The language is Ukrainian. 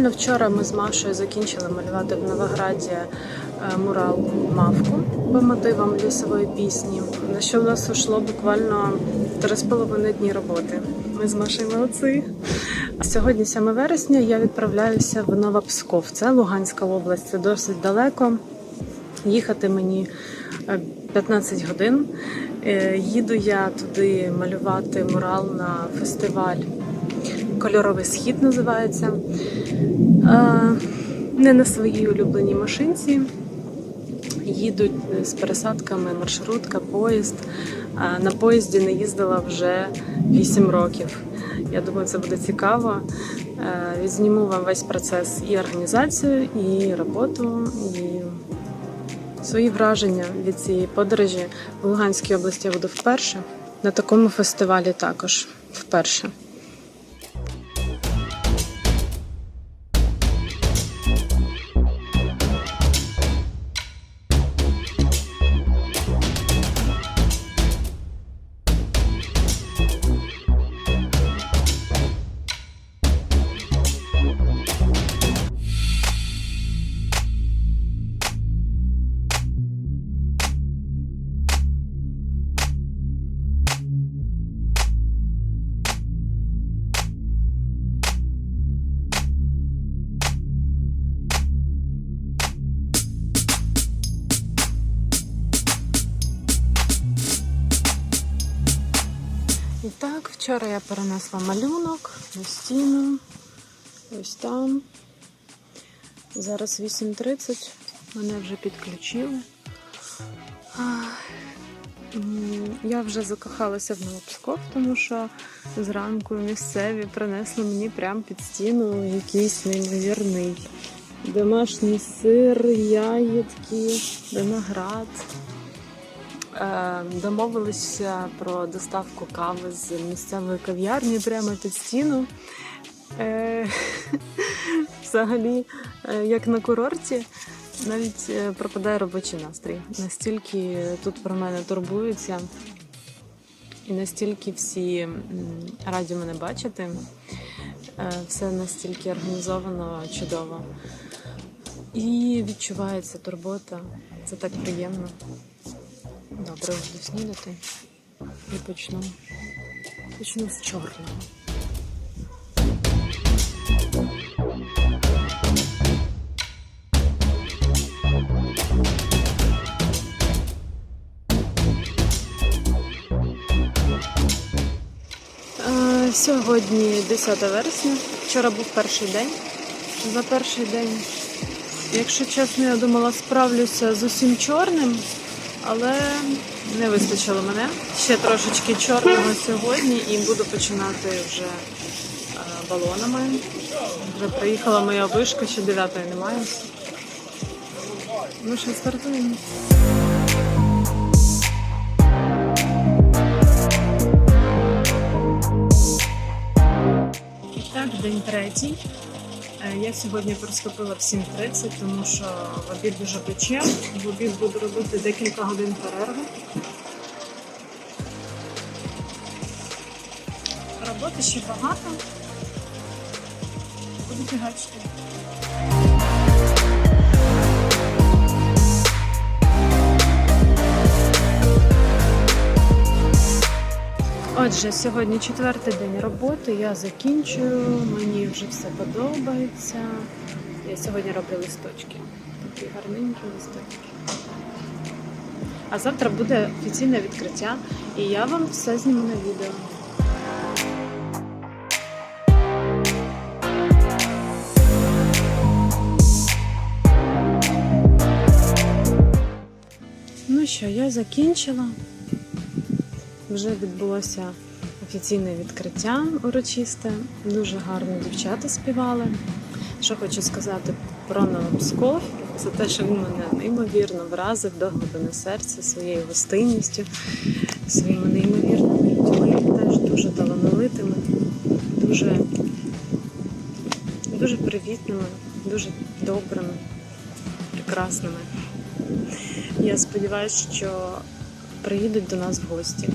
Буквально вчора ми з Машою закінчили малювати в Новограді е, мурал Мавку по мотивам лісової пісні. На що в нас ушло буквально три з половиною дні роботи. Ми з Машею молодці. Сьогодні, 7 вересня, я відправляюся в Новопсков. Це Луганська область, це досить далеко. Їхати мені е, 15 годин. Е, Їду я туди малювати мурал на фестиваль. Кольоровий схід називається. Не на своїй улюбленій машинці. Їдуть з пересадками маршрутка, поїзд. На поїзді не їздила вже 8 років. Я думаю, це буде цікаво. Відзніму вам весь процес і організацію, і роботу, і свої враження від цієї подорожі в Луганській області я буду вперше. На такому фестивалі також вперше. І так, вчора я перенесла малюнок на стіну. Ось там. Зараз 8.30. Мене вже підключили. Я вже закохалася в Новопсков, тому що зранку місцеві принесли мені прямо під стіну якийсь неймовірний домашній сир, ягідки, виноград. Е, Домовилися про доставку кави з місцевої кав'ярні прямо під стіну. Е, Взагалі, е, як на курорті, навіть пропадає робочий настрій. Настільки тут про мене турбуються, і настільки всі раді мене бачити. Все настільки організовано, чудово. І відчувається турбота. Це так приємно. Добре, буду снідати і почну. Почну з чорного. Е, Сьогодні 10 вересня. Вчора був перший день. За перший день, якщо чесно, я думала, справлюся з усім чорним, але не вистачило мене. Ще трошечки чорного сьогодні і буду починати вже е, балонами. Вже приїхала моя вишка, ще 9 немає. Ну що, стартуємо. Так, день третій. Е, Я сьогодні приступила в 7.30, тому що в обід дуже пече. В обід буду робити декілька годин перерви. Роботи ще багато. Буду фігачити. Отже, сьогодні четвертий день роботи. Я закінчую. Мені вже все подобається. Я сьогодні роблю листочки. Такі гарненькі листочки. А завтра буде офіційне відкриття, і я вам все зніму на відео. Ну що, я закінчила. Вже відбулося офіційне відкриття урочисте. Дуже гарно дівчата співали. Що хочу сказати про Новопсков, це те, що він мене неймовірно вразив до глибини серця своєю гостинністю, своїми неймовірними людьми, теж дуже талановитими, дуже, дуже привітними, дуже добрими, прекрасними. Я сподіваюся, що приїдуть до нас в гості.